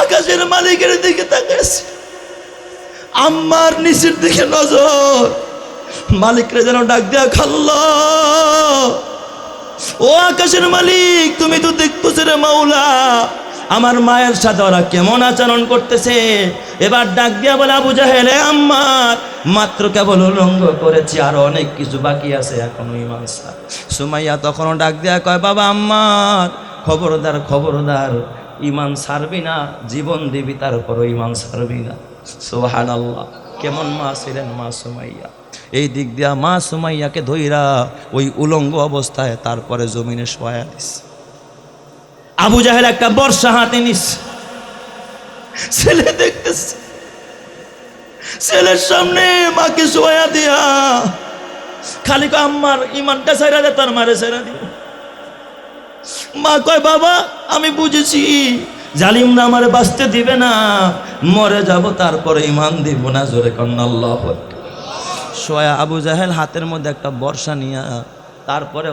আকাশের মালিকের দিকে তাকাইছে। আম্মার নিচের দিকে নজর। মালিকরে যেন ডাক দেয়া খাল্ল। ও আকাশের মালিক, তুমি তো দেখতেছ রে মাওলা, আমার মায়ের সাথে ওরা কেমন আচরণ করতেছে? এবার ডাক দিয়া বলে, আবু জাহেলে আম্মার, মাত্র কেবল উলঙ্গ করেছি, আর অনেক কিছু বাকি আছে এখনও সুমাইয়া তখনও ডাক দেয়া কয়, বাবা আম্মার, খবরদার খবরদার ইমান সারবি না, জীবন দিবি, তারপরও ইমান ছাড়বি না। সোহান আল্লাহ কেমন মা ছিলেন মা সুমাইয়া? এই দিক দিয়া মা সুমাইয়াকে ধইরা ওই উলঙ্গ অবস্থায় তারপরে জমিনে শোয়া দিস আবু জাহেল একটা বর্ষা হাতে নিস ছেলে দেখতেছে। ছেলের সামনে মাকে শোয়া দিয়া খালি আম্মার ইমানটা ছেড়া দে, তার মারে ছেড়া দিব। মা কয়, বাবা, আমি বুঝেছি। জালিমরা আমার বাঁচতে দিবে না। মরে যাব, তারপরে ইমান দিব না। জোরে কন্যা, আল্লাহ সোয়া আবু জাহেল হাতের মধ্যে একটা বর্ষা নিয়া, তারপরে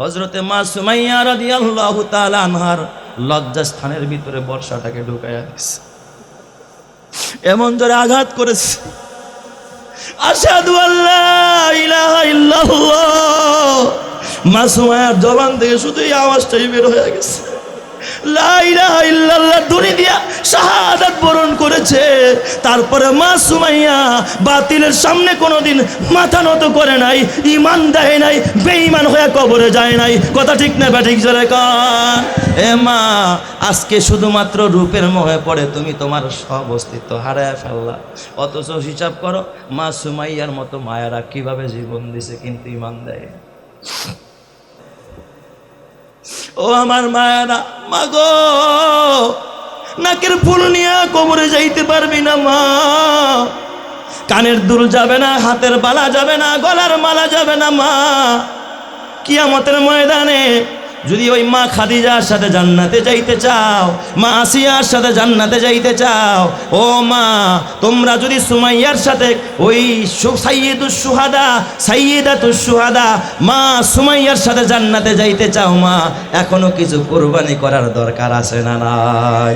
হজরতে মা সুমাইয়া রাদিয়াল্লাহু তাআলা আনহার লজ্জাস্থানের ভিতরে বর্ষাটাকে ঢুকাইয়া দিছে। এমন জোরে আঘাত করেছে। আশহাদু আল্লাহ ইলাহা মা সুমাইয়ার জবান থেকে শুধু এই আওয়াজটাই বের হয়ে গেছে। করেছে। তারপরে মা সুমাইয়া বাতিলের সামনে কোনোদিন মাথা নত করে নাই ইমান দেয় নাই, বেঈমান হয়ে কবরে যায় নাই। কথা ঠিক না ব্যাঠিক জোরে এ মা, আজকে শুধুমাত্র রূপের মোহে পড়ে তুমি তোমার সব অস্তিত্ব হারায় ফেললা। অথচ হিসাব করো মা সুমাইয়ার মতো মায়েরা কীভাবে জীবন দিছে কিন্তু ইমান দেয় ও আমার মায়েরা মাগো নাকের ফুল নিয়ে কোমরে যাইতে পারবি না, মা। কানের দুল যাবে না, হাতের বালা যাবে না, গলার মালা যাবে না, মা। কিয়ামতের ময়দানে যদি ওই মা খাদিজার সাথে জান্নাতে যাইতে চাও, মা আসিয়ার সাথে জান্নাতে যাইতে চাও, ও মা, তোমরা যদি সুমাইয়ার সাথে ওই সুহাদা, সাইয়দাতুস সুহাদা, মা সুমাইয়ার সাথে জান্নাতে যাইতে চাও মা, এখনও কিছু কোরবানি করার দরকার আছে না নাই?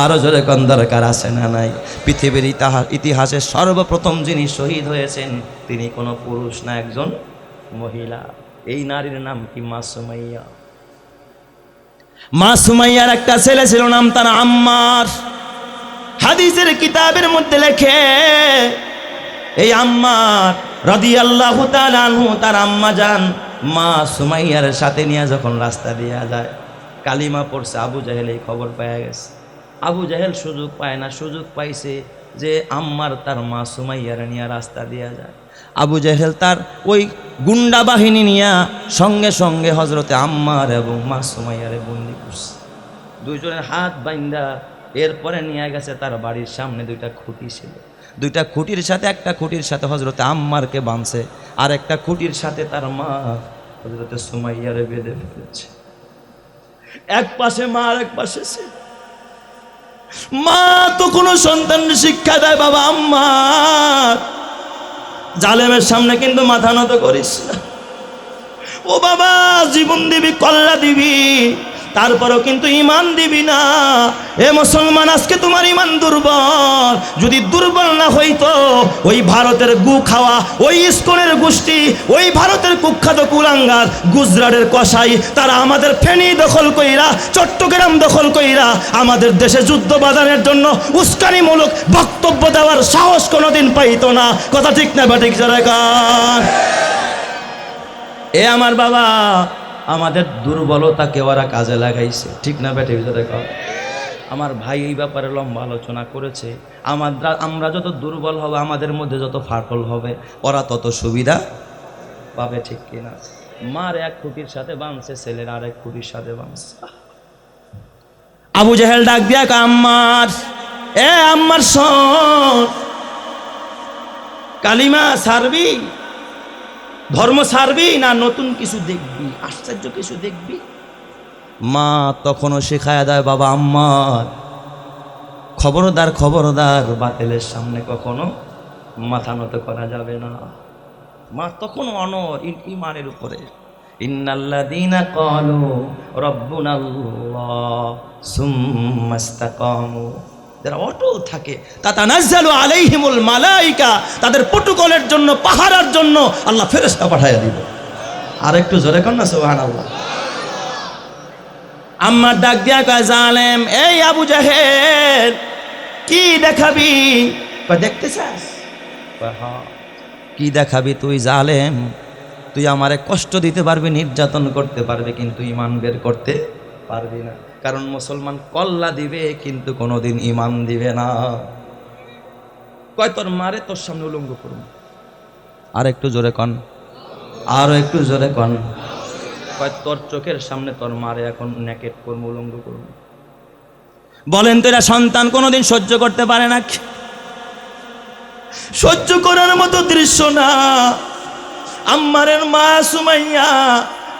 আরও জোরে কোন দরকার আছে না নাই? পৃথিবীর ইতিহাস ইতিহাসে সর্বপ্রথম যিনি শহীদ হয়েছেন, তিনি কোনো পুরুষ না, একজন মহিলা। এই নারীর নাম কি মা সুমাইয়া? মা সুমাইয়ার একটা ছেলে ছিল, নাম তার আম্মার। হাদিসের কিতাবের মধ্যে লেখে, এই আম্মার রদি আল্লাহ তার আম্মা যান মা সুমাইয়ার সাথে নিয়ে যখন রাস্তা দিয়ে যায়, কালিমা পড়ছে, আবু জাহেল এই খবর পাওয়া গেছে। আবু জাহেল সুযোগ পায় না, সুযোগ পাইছে যে আম্মার তার মা সুমাইয়ার নিয়ে রাস্তা দিয়া যায়। আবু জাহেল তার ওই গুন্ডা বাহিনী নিয়ে সঙ্গে সঙ্গে হজরতে আম্মার এবং মা সুমাইয়ারে বন্দি করছে। দুইজনের হাত বাইন্দা এরপরে নিয়ে গেছে তার বাড়ির সামনে দুইটা খুঁটি ছিল। দুইটা খুঁটির সাথে একটা খুঁটির সাথে হজরতে আম্মারকে বাঁধছে, আর একটা খুঁটির সাথে তার মা হজরতে সুমাইয়ারে বেঁধে ফেলেছে। এক পাশে মা আর এক পাশে সে। মা তো কোনো সন্তান শিক্ষা দেয় বাবা আম্মার। জালেমের সামনে কিন্তু মাথা নত করিস। ও বাবা জীবন দিবি কল্লা দিবি। তারপরও কিন্তু ইমান দিবি না। এ মুসলমান, আজকে তোমার ইমান দুর্বল। যদি দুর্বল না হইতো, ওই ভারতের গু খাওয়া, ওই ইস্কনের গোষ্ঠী, ওই ভারতের কুখ্যাত কুলাঙ্গার, গুজরাটের কসাই, তারা আমাদের ফেনী দখল কইরা, চট্টগ্রাম দখল কইরা, আমাদের দেশে যুদ্ধ বাজানের জন্য উস্কানিমূলক বক্তব্য দেওয়ার সাহস কোনোদিন পাইতো না। কথা ঠিক না বা ঠিক এ আমার বাবা আমাদের দুর্বলতাকে ওরা কাজে লাগাইছে। ঠিক না বেটে ভিতরে কর আমার ভাই এই ব্যাপারে লম্বা আলোচনা করেছে। আমরা আমরা যত দুর্বল হবে, আমাদের মধ্যে যত ফাটল হবে, ওরা তত সুবিধা পাবে, ঠিক কিনা? মার এক খুঁটির সাথে বাঁধছে, ছেলের আর এক খুঁটির সাথে বাঁধছে। আবু জাহেল ডাক দিয়া আম্মার, এ আম্মার শোন, কালিমা সারবি? ধর্ম ছাড়বি না নতুন কিছু দেখবি? আশ্চর্য কিছু দেখবি? মা তখনও শেখায় দেয়, বাবা আম্মার খবরদার খবরদার, বাতিলের সামনে কখনো মাথা নত করা যাবে না। মা তখনও অনর ইমানের উপরে। ইন্নাল্লাযীনা ক্বালু রাব্বুনাল্লাহ সুম্মা ইসতাকামু। যারা অটল থাকে আলাইহিমুল মালাইকা তাদের প্রটোকলের জন্য, পাহারার জন্য আল্লাহ ফেরেশতা পাঠাইয়া দিব আর একটু জোরে কর না, সুবহানাল্লাহ। আম্মার ডাক দিয়া কয়, জালেম, এই আবু জাহেল, কি দেখাবি? দেখতে চাস? "হ্যাঁ।" কি দেখাবি তুই, জালেম? তুই আমারে কষ্ট দিতে পারবি, নির্যাতন করতে পারবি, কিন্তু ইমান বের করতে পারবি না। কারণ মুসলমান কল্লা দিবে, কিন্তু কোনোদিন ইমান দিবে না। কয়, তোর মারে তোর সামনে উলঙ্গ করুন। আর একটু জোরে কন। আরও একটু জোরে কন। কয়, তোর চোখের সামনে তোর মারে এখন নেকেট করব, উলঙ্গ করব। বলেন তো এরা সন্তান কোনোদিন সহ্য করতে পারে না। সহ্য করার মতো দৃশ্য না। আম্মারের মা সুমাইয়া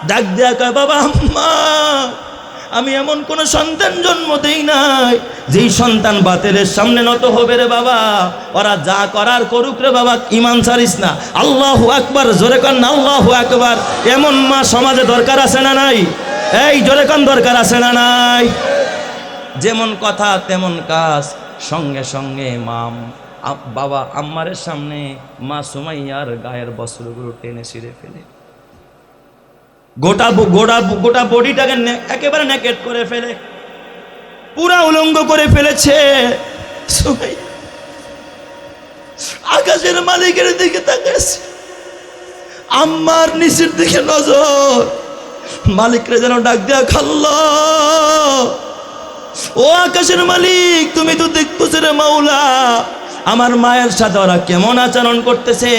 ডাক দেয়া কয়, বাবা, আম্মা। আমি এমন কোন সন্তান জন্ম দেই নাই। যেই সন্তান বাতেলের সামনে নত হবে রে বাবা, ওরা যা করার করুক রে বাবা, ইমান ছাড়িস না। আল্লাহু আকবার, জোরে কন আল্লাহু আকবার। এমন মা সমাজে দরকার আছে না নাই? এই, জোরে কন, দরকার আছে না নাই? যেমন কথা, তেমন কাজ, সঙ্গে সঙ্গে মাম বাবা, আম্মারের সামনে মা সুমাইয়ার গায়ের বস্ত্রগুলো টেনে ছিঁড়ে ফেলে। গোটা গোটা গোটা বডিটাকে একেবারে নেকেট করে ফেলে। পুরা উলঙ্গ করে ফেলেছে। আকাশের মালিকের দিকে তাকাইছে। আম্মার নিচের দিকে নজর। মালিকরে যেন ডাক দেয়া খাল্লা। ও আকাশের মালিক, তুমি তো দেখতেছো রে মাওলা। আমার মায়ের সাথে ওরা কেমন আচরণ করতেছে?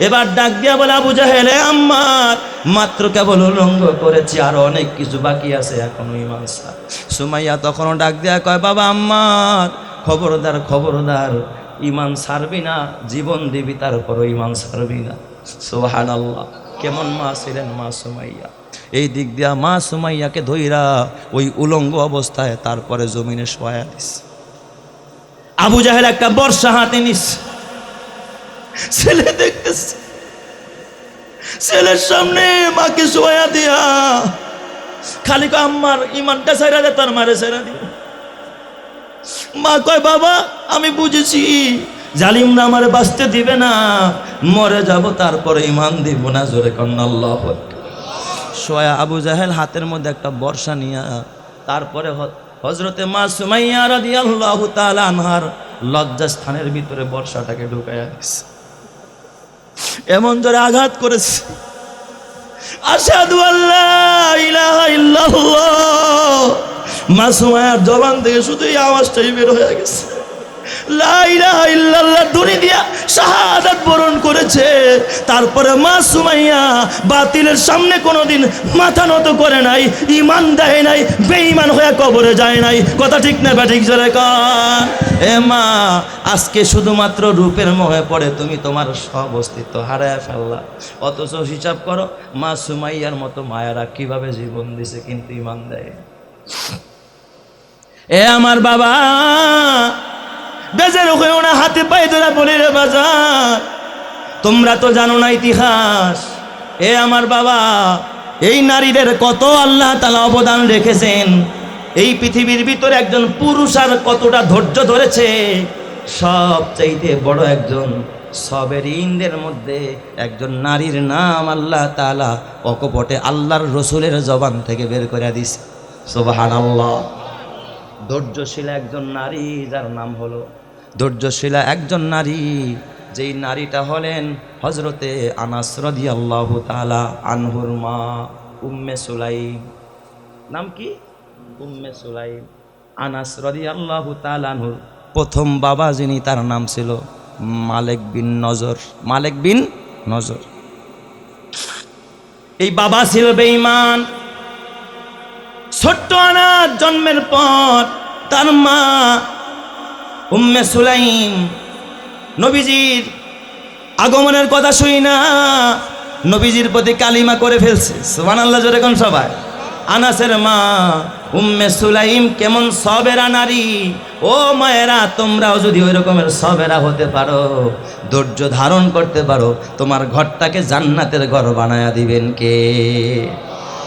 এবার ডাক দিয়া বলে, আবু জাহেল, "এ আম্মার, মাত্র কেবল উলঙ্গ করেছি, আর অনেক কিছু বাকি আছে, এখনও ইমান সাহ সুমাইয়া তখনও ডাক দিয়া কয়, বাবা আম্মার, খবরদার খবরদার, ইমান ছাড়বি না, জীবন দিবি, তারপরও ইমান ছাড়বি না। সোহান আল্লাহ কেমন মা ছিলেন মা সুমাইয়া। এই দিক দিয়া মা সুমাইয়াকে ধইরা ওই উলঙ্গ অবস্থায় তারপরে জমিনে শোয়া দিস আবু জাহেল একটা বর্ষা হাতে নিস। ছেলে দেখতেছে। ছেলের সামনে মাকে শোয়া দিয়া খালি কয় আম্মার ইমানটা ছেড়া দে, তার মারে ছেড়া দিব। মা কয়, বাবা, আমি বুঝেছি, জালিমরা আমার বাঁচতে দিবে না, মরে যাব, তারপরে ইমান দিব না, জোরে কন্নাল্লাহ সোয়া আবু জাহেল হাতের মধ্যে একটা বর্ষা নিয়া, তারপরে হজরতে মা সুমাইয়া রাদিয়াল্লাহু আল্লাহ আনহার লজ্জাস্থানের ভিতরে বর্ষাটাকে ঢুকাইয়া দিছে। এমন জোরে আঘাত করেছে। আশহাদু আল্লাহ ইলাহা ইল্লাল্লাহ। মা জবান থেকে শুধু এই আওয়াজটাই বের হয়ে গেছে। ইলাহা দিয়া শাহাদাত বরণ করেছে। তারপরে মা সুমাইয়া বাতিলের সামনে কোনোদিন মাথা নত করে নাই ইমান দেয় নাই, বেঈমান হয়ে কবরে যায় নাই। কথা ঠিক না বা ঠিক এ মা, আজকে শুধুমাত্র রূপের মোহে পড়ে তুমি তোমার সব অস্তিত্ব হারায় ফেললা। অথচ হিসাব করো, মা সুমাইয়ার মতো মায়ারা কীভাবে জীবন দিছে কিন্তু ইমান দেয়। এ আমার বাবা বেজের হয়েও না হাতে পায়ে ধরা বলে রে বাজার। তোমরা তো জানো না ইতিহাস। এ আমার বাবা, এই নারীদের কত আল্লাহ তালা অবদান রেখেছেন। এই পৃথিবীর ভিতরে একজন পুরুষ আর কতটা ধৈর্য ধরেছে সব চাইতে বড় একজন সবের ইন্দের মধ্যে একজন নারীর নাম আল্লাহ তালা অকপটে আল্লাহর রসুলের জবান থেকে বের করে দিছে। সোবাহান আল্লাহ ধৈর্যশীলা একজন নারী, যার নাম হলো ধৈর্যশীলা একজন নারী, যেই নারীটা হলেন হজরতে আনাস রদি আল্লাহ তালা আনহুর মা উম্মে সুলাইম। নাম কি? উম্মে সুলাইম। আনাস রদি আল্লাহ আনহুর প্রথম বাবা যিনি, তার নাম ছিল মালেক বিন নজর। মালেক বিন নজর। এই বাবা ছিল বেঈমান। ছোট্ট আনার জন্মের পর তার মা উম্মে সুলাইম, নবীজির আগমনের কথা শুই না, নবীজির প্রতি কালিমা করে ফেলছে। সুবান আল্লাহ জোরে কোন সবাই? আনাসের মা, উম্মে সুলাইম কেমন সবেরা নারী। ও মায়েরা, তোমরাও যদি ওই রকমের সবেরা হতে পারো, ধৈর্য ধারণ করতে পারো, তোমার ঘরটাকে জান্নাতের ঘর বানায়া দিবেন কে?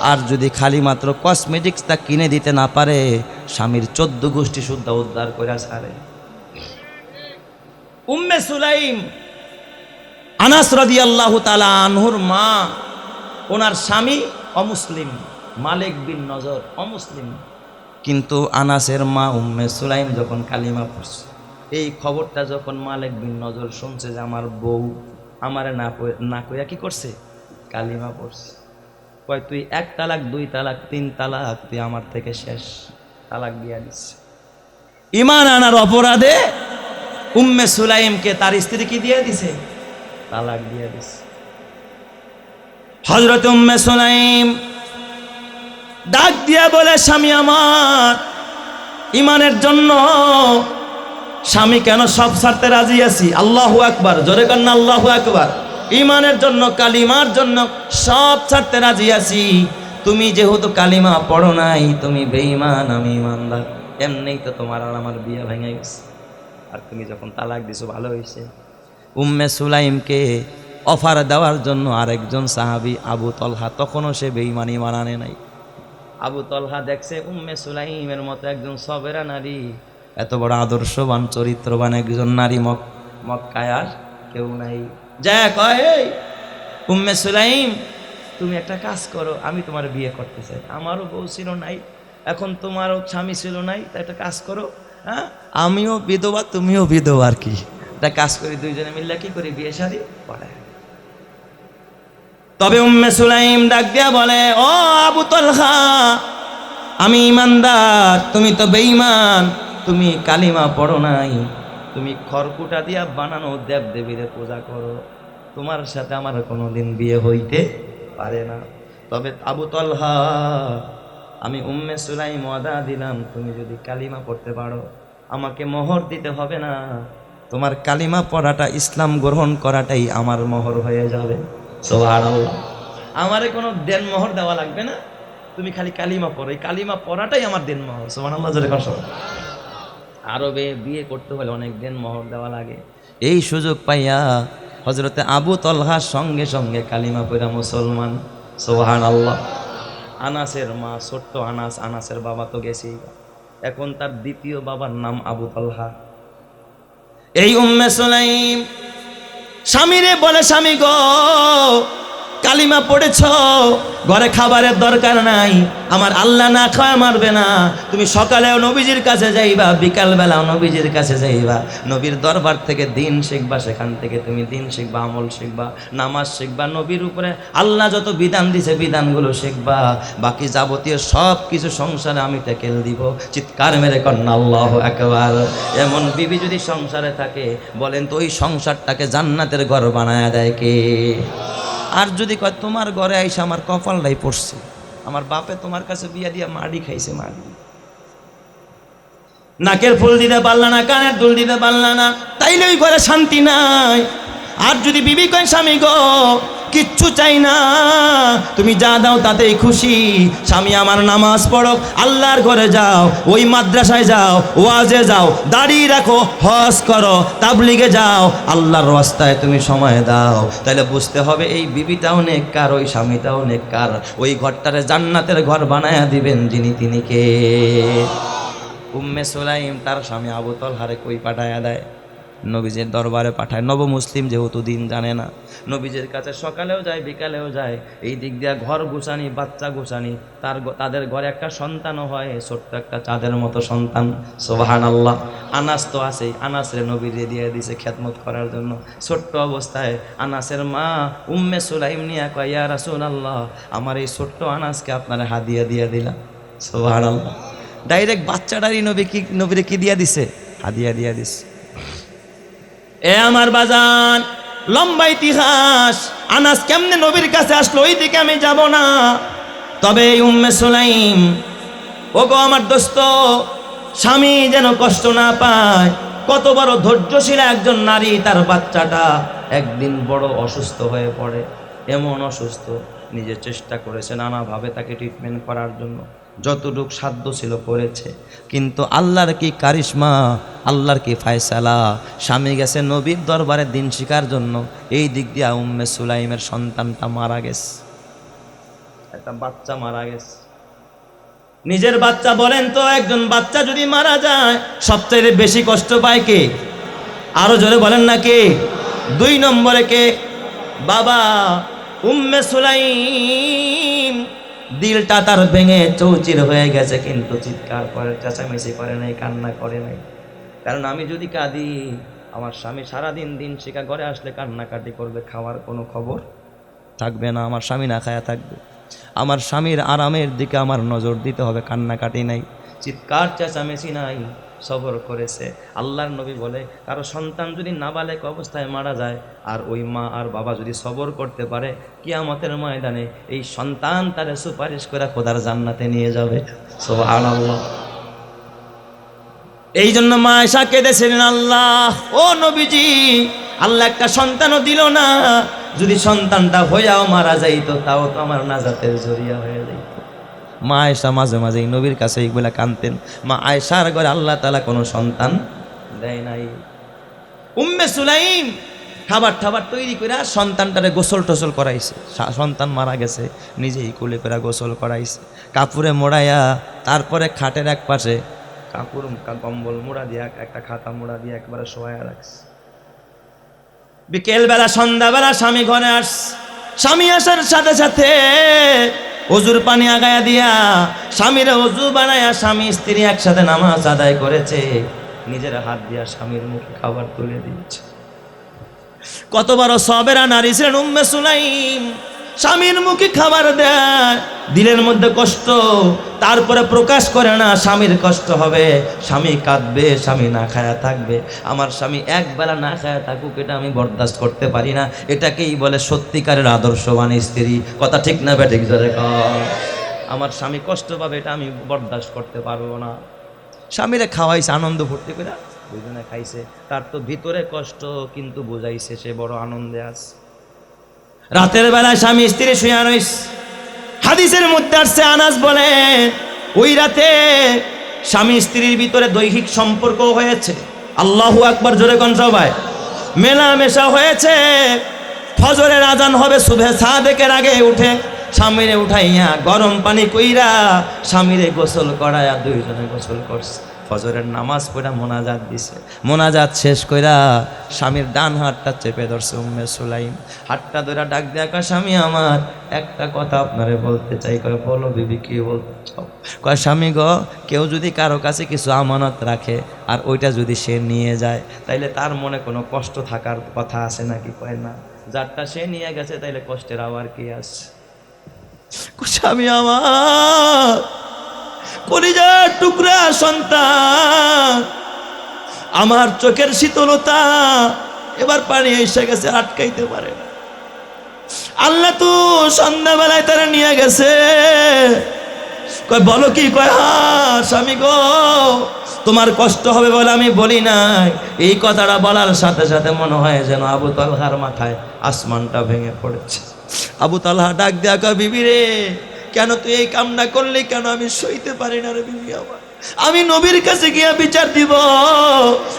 আর যদি খালি মাত্র কসমেটিক্সটা কিনে দিতে না পারে, স্বামীর চোদ্দ গোষ্ঠী শুদ্ধ উদ্ধার করে ছাড়ে। উম্মে সুলাইম, আনাস রাদি আল্লাহ তালা আনহুর মা, ওনার স্বামী অমুসলিম, মালিক বিন নজর অমুসলিম। কিন্তু আনাসের মা উম্মে সুলাইম যখন কালিমা পড়ছে, এই খবরটা যখন মালিক বিন নজর শুনছে যে আমার বউ আমারে না না কইয়া কি করছে? কালিমা পড়ছে। কয়, তুই এক তালাক, দুই তালাক, তিন তালাক, তুই আমার থেকে শেষ তালাক দিয়া দিচ্ছে ইমান আনার অপরাধে উম্মে সুলাইমকে তার স্ত্রী কি দিয়ে দিছে? তালাক দিয়ে দিছে। হজরত উম্মে সুলাইম ডাক দিয়া বলে স্বামী আমার ইমানের জন্য স্বামী কেন সব ছাড়তে রাজি আছি? আল্লাহ আকবার জোরে কন্যা আল্লাহ আকবার। ইমানের জন্য কালিমার জন্য সব ছাড়তে রাজি আছি। তুমি যেহেতু কালিমা পড়ো নাই তুমি বেঈমান আমি ইমানদার এমনিই তো তোমার আর আমার বিয়ে ভেঙে গেছে। আর তুমি যখন তালাক দিছো, ভালো হয়েছে। উম্মে সুলাইমকে অফার দেওয়ার জন্য আরেকজন সাহাবি, আবু তলহা, তখনও সে বেইমানি মানানে নাই। আবু তলহা দেখছে উম্মে সুলাইমের মতো একজন সবেরা নারী, এত বড় আদর্শবান, চরিত্রবান একজন নারী মক, মক্কায় আর কেউ নাই। যা কয় উম্মে সুলাইম, তুমি একটা কাজ করো, আমি তোমার বিয়ে করতে চাই। আমারও বউ ছিল নাই, এখন তোমারও স্বামী ছিল নাই তা একটা কাজ করো। হ্যাঁ? আমিও বিধবা, তুমিও বিধবা আর কি। একটা কাজ করি, দুইজনে মিললে কি করি? বিয়ে শাড়ি পড়ায় তবে উম্মে সুলাইম ডাক দিয়া বলে, ও আবু তলহা, আমি ইমানদার, তুমি তো বেঈমান, তুমি কালিমা পড়ো নাই। তুমি খড়কুটা দিয়া বানানো দেব দেবীরে পূজা করো। তোমার সাথে আমার কোনোদিন বিয়ে হইতে পারে না। তবে আবু তলহা আমি উম্মে সুলাইম মদা দিলাম, তুমি যদি কালিমা পড়তে পারো, আমাকে মোহর দিতে হবে না। তোমার কালিমা পড়াটা ইসলাম গ্রহণ করাটাই আমার মোহর হয়ে যাবে। আমারে কোনো দেন মোহর দেওয়া লাগবে না। তুমি খালি কালিমা পড়ো। এই কালিমা পড়াটাই আমার দেন মোহর। কর আরবে বিয়ে করতে হলে অনেক দিন মোহর দেওয়া লাগে। এই সুযোগ পাইয়া হজরতে আবু তলহার সঙ্গে সঙ্গে কালিমা পড়া মুসলমান। সোহান আল্লাহ আনাসের মা, ছোট্ট আনাস, আনাসের বাবা তো গেছি এখন তার দ্বিতীয় বাবার নাম আবু তলহা। এই উম্মে সুলাইম স্বামীরে বলে, স্বামী গো কালিমা পড়েছ? ঘরে খাবারের দরকার নাই। আমার আল্লাহ না খাওয়া মারবে না। তুমি সকালেও নবীজির কাছে যাইবা, বিকালবেলাও নবীজির কাছে যাইবা। নবীর দরবার থেকে দিন শিখবা, সেখান থেকে তুমি দিন শিখবা, আমল শিখবা, নামাজ শিখবা, নবীর উপরে আল্লাহ যত বিধান দিছে, বিধানগুলো শিখবা। বাকি যাবতীয় সব কিছু সংসারে আমি টেকেল দিব। চিৎকার মেরে কন্যা, আল্লাহ একবার এমন বিবি যদি সংসারে থাকে, বলেন তো ওই সংসারটাকে জান্নাতের ঘর বানায় দেয় কে? আর যদি কয়, তোমার ঘরে আইসা আমার কপালটাই পড়ছে। আমার বাপে তোমার কাছে বিয়া দিয়া মাড়ি খাইছে মাড়ি। নাকের ফুল দিতে পারলা না, কানের দুল দিতে পারলা না, তাইলে ওই ঘরে শান্তি নাই। আর যদি বিবি কয়, স্বামী গো কিচ্ছু চাই না। তুমি যা দাও তাতেই খুশি। স্বামী, আমার নামাজ পড়ো। আল্লাহর ঘরে যাও, ওই মাদ্রাসায় যাও, ওয়াজে যাও, দাঁড়িয়ে রাখো, হজ করো, তাবলিগে যাও। আল্লাহর রাস্তায় তুমি সময় দাও। তাহলে বুঝতে হবে এই বিবিটাও নেককার, ওই স্বামীটাও নেককার। ওই ঘরটারে জান্নাতের ঘর বানায়া দিবেন যিনি তিনি কে? উম্মে সুলাইম, তার স্বামী আবু তলহারে কই পাঠায়া দেয়? নবীজের দরবারে পাঠায়। নব মুসলিম যেহেতু দিন জানে না, নবীজের কাছে সকালেও যায়, বিকালেও যায়, এই দিক দিয়ে ঘর গুছানি, বাচ্চা গুছানি, তার তাদের ঘরে একটা সন্তানও হয় ছোট্ট একটা চাঁদের মতো সন্তান। সোবাহান আল্লাহ আনাস তো আছেই, আনাসরে নবীরে দিয়ে দিছে খেদমত করার জন্য। ছোট্ট অবস্থায় আনাসের মা, উম্মে সুলাইম নিয়া কয়, ইয়া রাসূল আল্লাহ আমার এই ছোট্ট আনাসকে আপনারা হাদিয়া দিয়ে দিলাম সোবাহান আল্লাহ ডাইরেক্ট বাচ্চাটারই নবী কি নবীরে কি দিয়া দিছে? হাদিয়া দিয়া দিছে। এ আমার বাজান, লম্বা ইতিহাস, আনাস কেমনে নবীর কাছে আসলো ওই দিকে আমি যাব না। তবে উম্মে সুলাইম ও গো আমার দোস্ত, স্বামী যেন কষ্ট না পায়, কত বড় ধৈর্যশীল একজন নারী, তার বাচ্চাটা একদিন বড় অসুস্থ হয়ে পড়ে, এমন অসুস্থ, নিজে চেষ্টা করেছে নানাভাবে তাকে ট্রিটমেন্ট করার জন্য। যতটুক সাধ্য ছিল করেছে। কিন্তু আল্লাহর কি কারিশমা? আল্লাহর কি ফায়সালা? স্বামী গেছে নবীর দরবারে দিন শিকার জন্য। এই দিক দিয়ে উম্মে সুলাইমের সন্তানটা মারা গেছে। একটা বাচ্চা মারা গেছে। নিজের বাচ্চা বলেন তো, একজন বাচ্চা যদি মারা যায় সবচেয়ে বেশি কষ্ট পায় কে? আরও জোরে বলেন না কে? দুই নম্বরে কে? বাবা, উম্মে সুলাইম। দিলটা তার ভেঙে চৌচির হয়ে গেছে কিন্তু চিৎকার করে, চেঁচামেচি করে নাই, কান্না করে নাই। কারণ আমি যদি কাঁদি, আমার স্বামী সারাদিন দিন শিকা ঘরে আসলে কান্নাকাটি করবে, খাওয়ার কোনো খবর থাকবে না, আমার স্বামী না খায়া থাকবে। আমার স্বামীর আরামের দিকে আমার নজর দিতে হবে, কান্নাকাটি নাই, চিৎকার, চেঁচামেচি নাই। সবর করেছে। আল্লাহর নবী বলে, কারও সন্তান যদি নাবালেক অবস্থায় মারা যায়, আর ওই মা আর বাবা যদি সবর করতে পারে, কিয়ামতের ময়দানে এই সন্তান তারে সুপারিশ করে খোদার জান্নাতে নিয়ে যাবে। এই জন্য মা এসা কেঁদেছিলেন, আল্লাহ, ও নবীজি, আল্লাহ একটা সন্তানও দিল না। যদি সন্তানটা হইয়াও মারা যাইতো, তাও তো আমার নাজাতের জরিয়া হয়ে যাইত। মা আয়সা মাঝে মাঝে এই নবীর কাছে এইগুলা কানতেন। মা আয়সার ঘরে আল্লাহ তালা কোনো সন্তান দেয় নাই। উম্মে সুলাইম খাবার টাবার তৈরি করে সন্তানটারে গোসল টোসল করাইছে। সন্তান মারা গেছে, নিজেই কুলে করে গোসল করাইছে। কাপুরে মোড়াইয়া তারপরে খাটের এক পাশে কাপড় কা- কম্বল মোড়া দিয়ে, একটা খাতা মোড়া দিয়ে একবারে শোয়া রাখছে। বিকেলবেলা, সন্ধ্যাবেলা স্বামী ঘরে আস স্বামী আসার সাথে সাথে অজুর পানি আগায়া দিয়া স্বামীর অজু বানায়া স্বামী, স্ত্রী একসাথে নামাজ আদায় করেছে। নিজের হাত দিয়া স্বামীর মুখে খাবার তুলে দিয়েছে। কতবার সবেরা নারী ছিলেন উম্মে সুলাইম। স্বামীর মুখে খাবার দেয়। দিলের মধ্যে কষ্ট, তারপরে প্রকাশ করে না স্বামীর কষ্ট হবে। স্বামী কাঁদবে, স্বামী না খায়া থাকবে। আমার স্বামী একবেলা না খায়া থাকুক, এটা আমি বরদাস্ত করতে পারি না। এটাকেই বলে সত্যিকারের আদর্শবান স্ত্রী। কথা ঠিক না বেঠিক জোরে। আমার স্বামী কষ্ট পাবে, এটা আমি বরদাস্ত করতে পারব না। স্বামীরে খাওয়াইছে, আনন্দ ফুর্তি করে দুজনে খাইছে। তার তো ভিতরে কষ্ট, কিন্তু বোঝাইছে সে বড় আনন্দে আছে। রাতের বেলায় স্বামী স্ত্রী শুয়ে রইস। হাদিসের মধ্যে আসছে, আনাস বলে, ওই রাতে স্বামী স্ত্রীর ভিতরে দৈহিক সম্পর্ক হয়েছে। আল্লাহু আকবার, জোরে কোন সবাই। মেলামেশা হয়েছে। ফজরের আজান হবে শুভে সাদেকের আগে উঠে স্বামীরে উঠাইয়া গরম পানি কইরা স্বামীরে গোসল করায়া দুইজনে গোসল করছে। ফজরের নামাজ পড়া মোনাজাত দিছে। মোনাজাত শেষ কইরা স্বামীর ডান হাতটা চেপে ধরছে উম্মে সুলাইম। হাতটা ধরে ডাক দেয়া কয়, স্বামী আমার, একটা কথা আপনারে বলতে চাই। কয়, বলো বিবি, কি বলতে কয়, স্বামী গ, কেউ যদি কারও কাছে কিছু আমানত রাখে আর ওইটা যদি সে নিয়ে যায়, তাইলে তার মনে কোনো কষ্ট থাকার কথা আছে নাকি? কয়, না। যারটা সে নিয়ে গেছে, তাইলে কষ্টের আবার কি আছে? স্বামী আমার কলিজার টুকরা সন্তান, আমার চোখের শীতলতা এবার পানি এসে গেছে, আটকাইতে পারে আল্লাহ তো সন্ধ্যাবেলায় তারা নিয়ে গেছে। কয়, বলো কি? কয়, হা, স্বামী গো, তোমার কষ্ট হবে বলে আমি বলি নাই। এই কথাটা বলার সাথে সাথে মনে হয় যেন আবু তালহার মাথায় আসমানটা ভেঙে পড়েছে। আবু তালহা ডাক দেয়া কয়, বিবি রে কেন তুই এই কামনা করলি? কেন আমি সইতে পারি না রে বিবি আমার? আমি নবীর কাছে গিয়া বিচার দিব।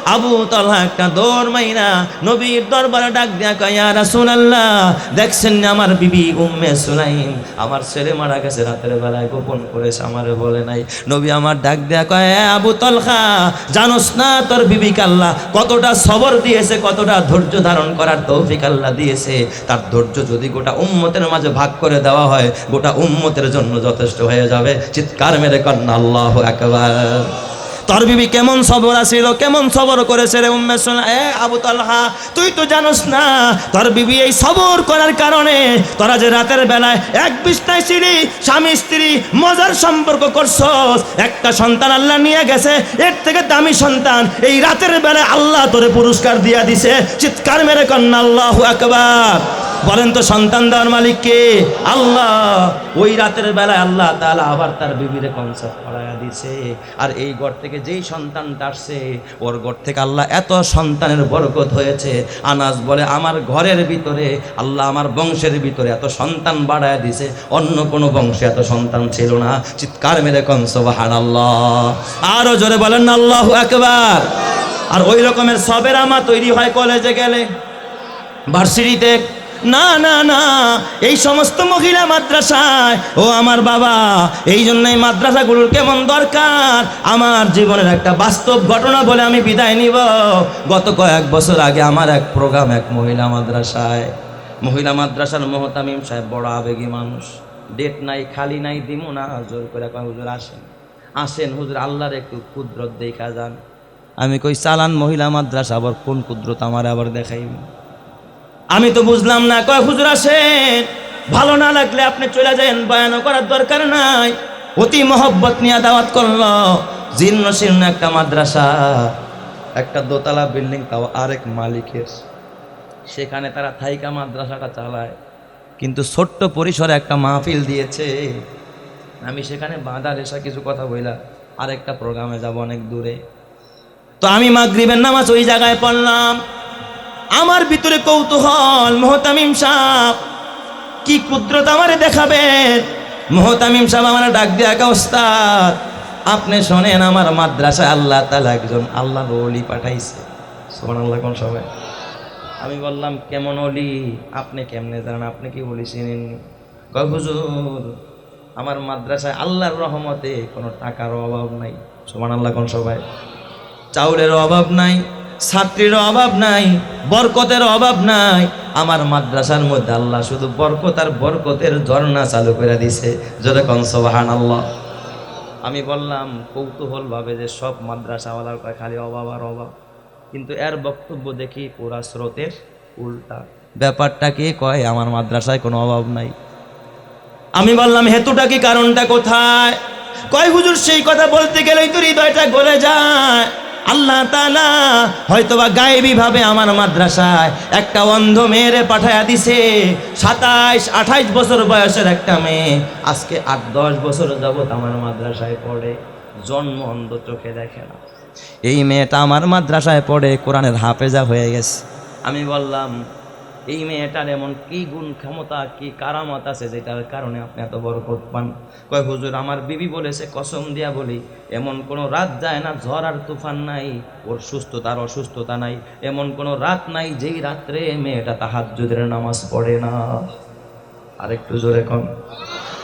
আবু তালহা একটা দৌড় মাইনা নবীর দরবারে ডাক দেয়া কয় রাসুল আল্লাহ দেখছেন আমার বিবি উম্মে সুলাইম? আমার ছেলে মারা গেছে রাতের বেলায়, গোপন করেছে, আমারে বলে নাই। নবী আমার ডাক দেয়া কয়, "এ আবু তলহা, জানোস না তোর বিবিকে আল্লাহ কতটা সবর দিয়েছে, কতটা ধৈর্য ধারণ করার তৌফিক আল্লাহ দিয়েছে। তার ধৈর্য যদি গোটা উম্মতের মাঝে ভাগ করে দেওয়া হয়, গোটা উম্মতের জন্য যথেষ্ট হয়ে যাবে। চিৎকার মেরে কন্যা, আল্লাহ একবার তোর বিবি কেমন সবর আসিল কেমন সবর করেছে রে উম্মে সোনা এ আবু তালহা, তুই তো জানোস না, তোর বিবি এই সবর করার কারণে তোরা যে রাতের বেলায় এক বিছনায় সিঁড়ি স্বামী স্ত্রী মজার সম্পর্ক করছস। একটা সন্তান আল্লাহ নিয়ে গেছে, এর থেকে দামি সন্তান। এই রাতের বেলায় আল্লাহ তোরে পুরস্কার দিয়া দিছে। চিৎকার মেরে কন্যা, আল্লাহ আকবার। বলেন তো সন্তান দেওয়ার মালিক কে? আল্লাহ। ওই রাতের বেলায় আল্লাহ তাআলা আবার তার বিবিরে কনসেপ্ট করাইয়া দিছে আর এই ঘর থেকে যেই সন্তানটা আসছে, ওর ঘর থেকে আল্লাহ এত সন্তানের বরকত হয়েছে। আনাস বলে, আমার ঘরের ভিতরে, আল্লাহ আমার বংশের ভিতরে এত সন্তান বাড়ায় দিছে অন্য কোনো বংশে এত সন্তান ছিল না। চিৎকার মেরে কনসবাহান আল্লাহ আরও জোরে বলেন, আল্লাহ একবার আর ওই রকমের সবের আমা তৈরি হয় কলেজে গেলে। ভার্সিটিতে না না না, এই সমস্ত মহিলা মাদ্রাসায়, ও আমার বাবা, এই জন্যই মাদ্রাসাগুলোর কেমন দরকার? আমার জীবনের একটা বাস্তব ঘটনা বলে আমি বিদায় নিব। গত কয়েক বছর আগে আমার এক প্রোগ্রাম এক মহিলা মাদ্রাসায়, মহিলা মাদ্রাসার মোহতামিম সাহেব বড় আবেগী মানুষ। ডেট নাই, খালি নাই, দিমু না, জোর করে কয়, হুজুর, আসেন। আসেন, হুজুর, আল্লাহর একটু কুদরত দেখা যান। আমি কই, চালান মহিলা মাদ্রাসা, আবার কোন কুদরত আমার আবার দেখাইব আমি তো বুঝলাম না, কয় হুজুর আসেন? ভালো না লাগলে আপনি চলে যান বয়ানও করার দরকার নাই। অতি মহব্বত নিয়ে দাওয়াত করল। জীর্ণ শীর্ণ একটা মাদ্রাসা, একটা দোতলা বিল্ডিং, তাও আরেক মালিকের। সেখানে তারা থাইকা মাদ্রাসাটা চালায়। কিন্তু ছোট্ট পরিসরে একটা মাহফিল দিয়েছে। আমি সেখানে বাঁধা রেশা কিছু কথা বইলা আরেকটা প্রোগ্রামে যাব অনেক দূরে। তো আমি মাগরিবের নামাজ ওই জায়গায় পড়লাম। আমার ভিতরে কৌতূহল, মোহতামিম সাহ কি কুদরত আমারে দেখাবেন? মোহতামিম সাহেব আমার ডাক দিয়ে একা ওস্তাদ, আপনি শোনেন আমার মাদ্রাসায় আল্লাহ তালা একজন আল্লাহ অলি পাঠাইছে। সোমান আল্লাহ কোন সবাই আমি বললাম, কেমন অলি আপনি কেমনে জানেন? আপনি কি অলি চিনেননি? কয়, হুজুর, আমার মাদ্রাসায় আল্লাহর রহমতে কোনো টাকার অভাব নাই। সোমান আল্লাহ কোন সবাই চাউলের অভাব নাই। ছাত্রীর অভাব নাই, বরকতের অভাব নাই। আমার মাদ্রাসার মধ্যে আল্লাহ শুধু বরকত আর বরকতের ঝর্ণা চালু করে দিছে। যেরকম সোবাহান আল্লাহ আমি বললাম কৌতূহল ভাবে যে সব মাদ্রাসাওয়ালার কয় খালি অভাব আর অভাব। কিন্তু এর বক্তব্য দেখি পুরা স্রোতের উল্টা। ব্যাপারটা কি কয়? আমার মাদ্রাসায় কোনো অভাব নাই। আমি বললাম, হেতুটা কি, কারণটা কোথায়? কয়, হুজুর, সেই কথা বলতে গেলেই তো হৃদয়টা গলে যায়। আল্লাহ তালা হয়তোবা গায়েবী ভাবে আমার মাদ্রাসায় একটা অন্ধ মেয়েরে পাঠায়া দিছে, সাতাইশ, আঠাইশ বছর বয়সের একটা মেয়ে। আজকে আট, দশ বছর যাবৎ আমার মাদ্রাসায় পড়ে, জন্ম অন্ধ চোখে দেখে না। এই মেয়েটা আমার মাদ্রাসায় পড়ে, কোরআনের হাফেজা হয়ে গেছে। আমি বললাম এই মেয়েটার এমন কি গুণ ক্ষমতা, কি কারামত আছে যেটার কারণে আপনি এত পদ পান? কয়, হুজুর, আমার বিবি বলেছে, কসম দিয়া বলি, এমন কোনো রাত যায় না, ঝড় আর তুফান নাই, ওর সুস্থতার অসুস্থতা নাই। এমন কোনো রাত নাই যেই রাত্রে মেয়েটা তাহাজ্জুদের নামাজ পড়ে না। আরেকটু জোরে কন।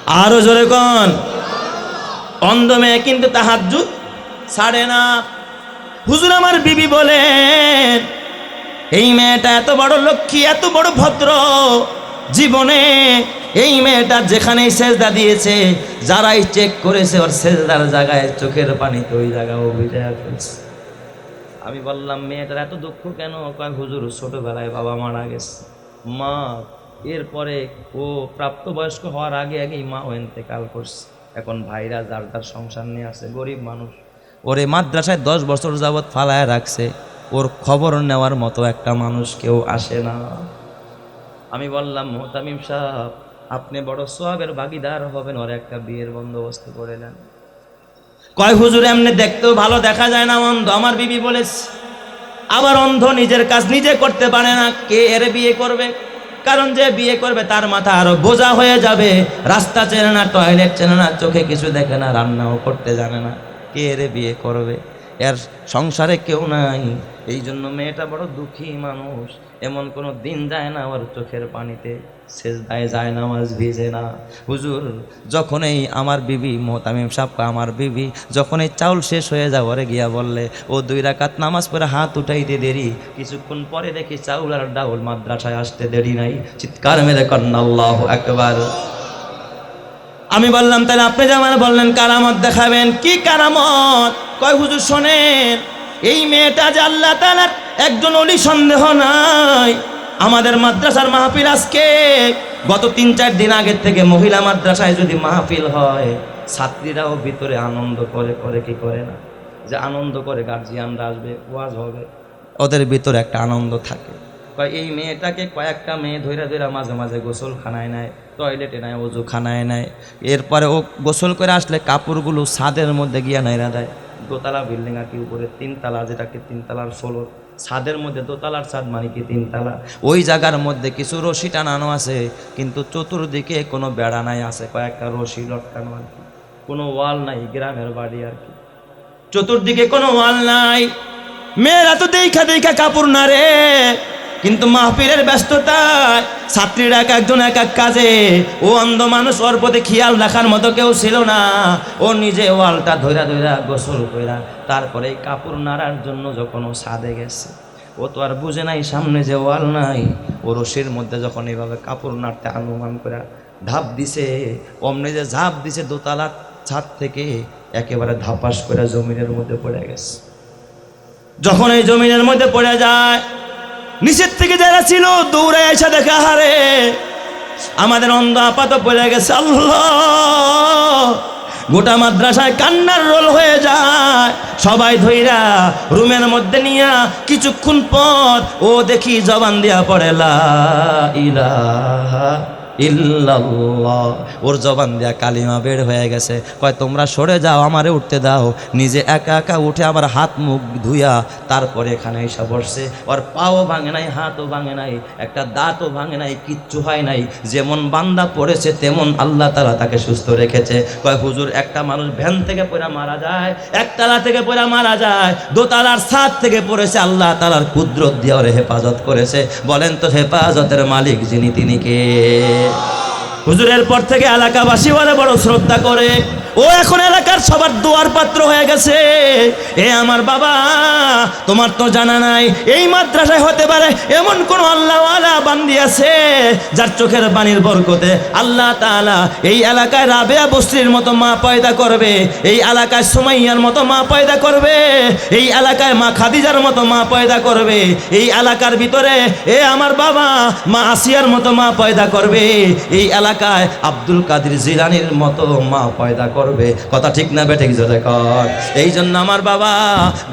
আরও জোরে কন। অন্ধ মেয়ে কিন্তু তাহাজ্জুদ ছাড়ে না। হুজুর, আমার বিবি বলেন এই মেয়েটা এত বড় লক্ষ্মী, এত বড় ভদ্র। জীবনে এই মেয়েটা যেখানেই সেজদা দিয়েছে, যারাই চেক করেছে, ওর সেজদার জায়গায় চোখের পানিতে ওই জায়গা বিজয় ফেলছে আমি বললাম, মেয়েটার এত দুঃখ কেন? কয়, হুজুর, ছোটবেলায় বাবা মারা গেছে। মা, এরপরে ও প্রাপ্তবয়স্ক হওয়ার আগে আগেই মা ও এতেকাল করছে। এখন ভাইরা যার তার সংসার নিয়ে আছে, গরিব মানুষ। ওরে মাদ্রাসায় দশ বছর যাবৎ ফালায় রাখছে। ওর খবর নেওয়ার মতো একটা মানুষ কেউ আসে না। আমি বললাম, মোহতামিম সাহেব, আপনি বড় সোয়াবের ভাগিদার হবেন। ওর একটা বিয়ের বন্দোবস্ত করে নেন। কয়, হুজুর, এমনি দেখতেও ভালো দেখা যায় না অন্ধ আমার বিবি বলেছে আবার অন্ধ নিজের কাজ নিজে করতে পারে না। কে এর বিয়ে করবে? কারণ যে বিয়ে করবে তার মাথা আরও বোঝা হয়ে যাবে। রাস্তা চেনে না, টয়লেট চেনে না, চোখে কিছু দেখে না, রান্নাও করতে জানে না। কে এর বিয়ে করবে? এর সংসারে কেউ নাই। এই জন্য মেয়েটা বড় দুঃখী মানুষ। এমন কোনো দিন যায় না আমার চোখের পানিতে। শেষ দায় যায় না মাছ ভিজে না। হুজুর, যখনই আমার বিবি মোহতামিম সাপকা আমার বিবি যখন এই চাউল শেষ হয়ে যাবে ওরে গিয়া বললে, ও দুই রাকাত নামাজ পড়ে হাত উঠাইতে দেরি। কিছুক্ষণ পরে দেখি চাউল আর ডাউল মাদ্রাসায় আসতে দেরি নাই। চিৎকার মেরে কন্যা আল্লাহ একবার আমি বললাম, তাহলে আপনি যে আমার বললেন কারামত দেখাবেন, কি কারামত? কয়, হুজুর, শোনেন এই মেয়েটা যে আল্লাহ তালার একজন অলি সন্দেহ নাই। আমাদের মাদ্রাসার মাহফিল আজকে। গত তিন চার দিন আগের থেকে মহিলা মাদ্রাসায় যদি মাহফিল হয়, ছাত্রীরাও ভিতরে আনন্দ করে করে কি করে না? যে আনন্দ করে গার্জিয়ানরা আসবে, ওয়াজ হবে। ওদের ভিতরে একটা আনন্দ থাকে। এই মেয়েটাকে কয়েকটা মেয়ে ধৈরা ধৈরা মাঝে মাঝে গোসল খানায় নেয় টয়লেটে নেয় অজু খানায় নেয়। এরপরে ও গোসল করে আসলে কাপড়গুলো ছাদের মধ্যে গিয়া নাইরা দেয়। দোতলা বিল্ডিং আর কি উপরে তিনতলা, যেটাকে তিনতলার ষোলো ছাদের মধ্যে, দোতলার ছাদ মানে কি তিনতলা। ওই জায়গার মধ্যে কিছু রশি টানানো আছে, কিন্তু চতুর্দিকে কোনো বেড়া নাই আছে, কয়েকটা রশি লটকানো আর কি। কোনো ওয়াল নাই, গ্রামের বাড়ি আর কি। চতুর্দিকে কোনো ওয়াল নাই। মেয়েরা তো দেখা দেখা কাপড় না রে কিন্তু মাহফিলের ব্যস্ততায় ছাত্রীরা এক একজন এক এক কাজে। ও অন্ধ মানুষ ওর প্রতি খেয়াল রাখার মতো কেউ ছিল না। ও নিজে ওয়ালটা ধইরা ধইরা গোসল কইরা তারপরে কাপড় নাড়ার জন্য যখন ও সাদে গেছে, ও তো আর বুঝে নাই সামনে যে ওয়াল নাই। ও রশির মধ্যে যখন এইভাবে কাপড় নাড়তে অনুমান করে ধাপ দিছে, অমনি যে ঝাঁপ দিছে দোতলা ছাদ থেকে একেবারে ধাপাস করে জমিনের মধ্যে পড়ে গেছে। যখন এই জমিনের মধ্যে পড়ে যায় নিচের থেকে যারা ছিল দৌড়ে এসে দেখা হারে আমাদের অন্ধ আপাত পড়ে গেছে গোটা মাদ্রাসায় কান্নার রোল হয়ে যায়। সবাই ধৈরা রুমের মধ্যে নিয়া কিছুক্ষণ পর ও দেখি জবান দিয়া পড়ে, লা ইল্লাল্লাহ। ওর জবান দিয়া কালিমা বের হয়ে গেছে। কয়, তোমরা সরে যাও, আমারে উঠতে দাও। নিজে একা একা উঠে আবার হাত মুখ ধুইয়া তারপরে এখানে এসে বসছে। ওর পাও ভাঙে নাই, হাতও ভাঙে নাই, একটা দাঁতও ভাঙে নাই, কিচ্ছু হয় নাই। যেমন বান্দা পড়েছে, তেমন আল্লাহ তালা তাকে সুস্থ রেখেছে। কয়, হুজুর, একটা মানুষ ভ্যান থেকে পড়া মারা যায়, একতলা থেকে পড়া মারা যায়, দোতলার ছাদ থেকে পড়েছে, আল্লাহ তালার কুদরত দিয়ে ওরে হেফাজত করেছে। বলেন তো হেফাজতের মালিক যিনি, তিনি কে? 예. হুজুরের পর থেকে এলাকাবাসী ওরা বড় শ্রদ্ধা করে, ও, এখন এলাকার সবার দোয়ার পাত্র হয়ে গেছে। এ আমার বাবা, তোমার তো জানা নাই, এই মাদ্রাসায় হতে পারে এমন কোন আল্লাহওয়ালা বান্দি আছে যার চোখের পানির বরকতে আল্লাহ তাআলা এই এলাকায় রাবেয়া বস্তির মতো মা পয়দা করবে, এই এলাকায় সুমাইয়ার মতো মা পয়দা করবে, এই এলাকায় মা খাদিজার মতো মা পয়দা করবে, এই এলাকার ভিতরে এ আমার বাবা, মা আসিয়ার মতো মা পয়দা করবে, এই এলাকায় আব্দুল কাদের জিলানির মতো মা পয়দা করবে। কথা ঠিক না বেঠিক জোরে কর। এই জন্য আমার বাবা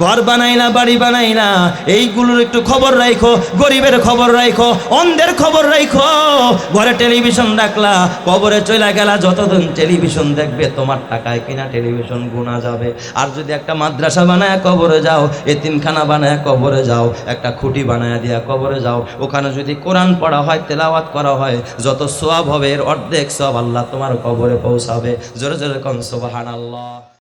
ঘর বানাই না বাড়ি বানাই না এইগুলোর একটু খবর রাখো গরিবের খবর রাখো অন্ধের খবর রাখো ঘরে টেলিভিশন রাখলা, কবরে চলে গেলা, যতদিন টেলিভিশন দেখবে তোমার টাকায় কিনা টেলিভিশন গুণা যাবে। আর যদি একটা মাদ্রাসা বানায় কবরে যাও, এতিমখানা বানায় কবরে যাও, একটা খুঁটি বানায় দিয়া কবরে যাও, ওখানে যদি কোরআন পড়া হয়, তেলাওয়াত করা হয়, যত সোয়াব হবে এর অর্ধেক সব আল্লাহ তোমার কবরে পৌঁছাবে। জোরে জোরে কন সোবাহান আল্লাহ